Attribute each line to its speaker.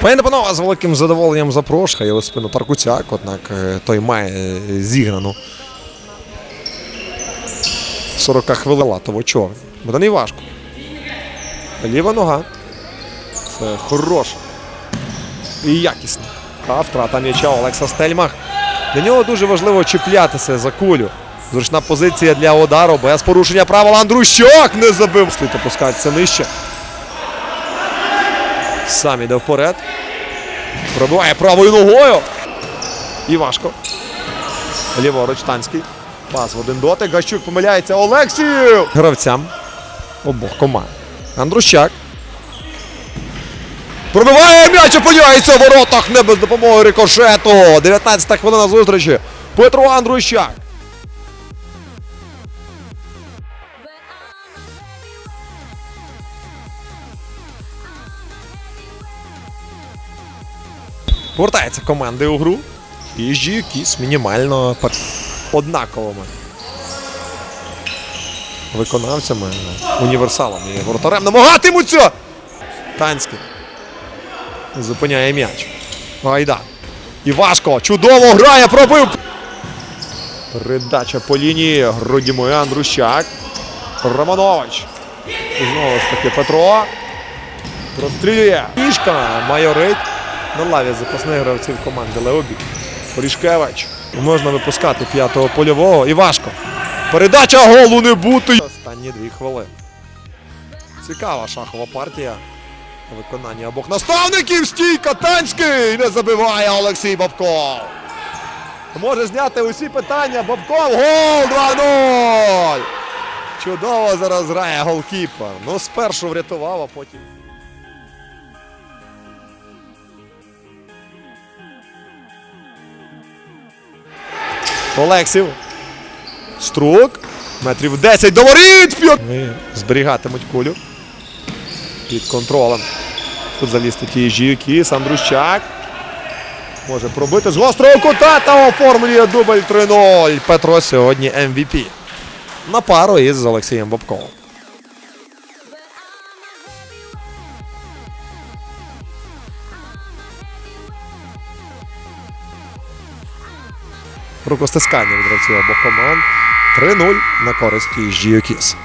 Speaker 1: Пані панове, з великим задоволенням запрошує у спину Таркуцяк, однак е, той має зіграну 40 хвилин латово човен. Буде не важко. Ліва нога. Це хороша. І якісна. Та втрата м'яча Олекса Стельмах. Для нього дуже важливо чіплятися за кулю. Зручна позиція для удару без порушення правил. Андрущак не забив. Слід опускатися нижче. Сам іде вперед. Пробиває правою ногою. І важко. Ліворуч Танський. Пас в один дотик. Гащук помиляється. Олексів! Гравцям обох команд. Андрущак. Пробиває м'яч, опиняється в воротах не без допомоги рикошету. 19-та хвилина зустрічі. Петро Андрущак. Повертається команди у гру. І якісь мінімально пар- однаковими виконавцями, універсалами і воротарем намагатимуться. Танський зупиняє м'яч. Гайда. Важко. Чудово грає, пробив. Передача по лінії. Грудімує Андрущак. Романович. Знову ж таки Петро. Прострілює. Пішка майорить на лаві запасних гравців команди Леобі. Порішкевич. Можна випускати п'ятого польового. І важко. Передача голу не бути. Останні дві хвилини. Цікава шахова партія. Виконання обох наставників стійка Танський не забиває Олексій Бабков. Може зняти усі питання. Бабков гол 2-0. Чудово зараз грає голкіпер. Ну, спершу врятував, а потім. Олексів. Струк. Метрів 10 до воріт. Вони зберігатимуть кулю. Під контролем. Тут залізти ті жінки. Сандрущак. Може пробити з гострого кута та оформлює дубль 3-0. Петро сьогодні MVP. На пару із Олексієм Бобковим. Рукостискання від гравців обох команд. 3-0 на користь Кіс.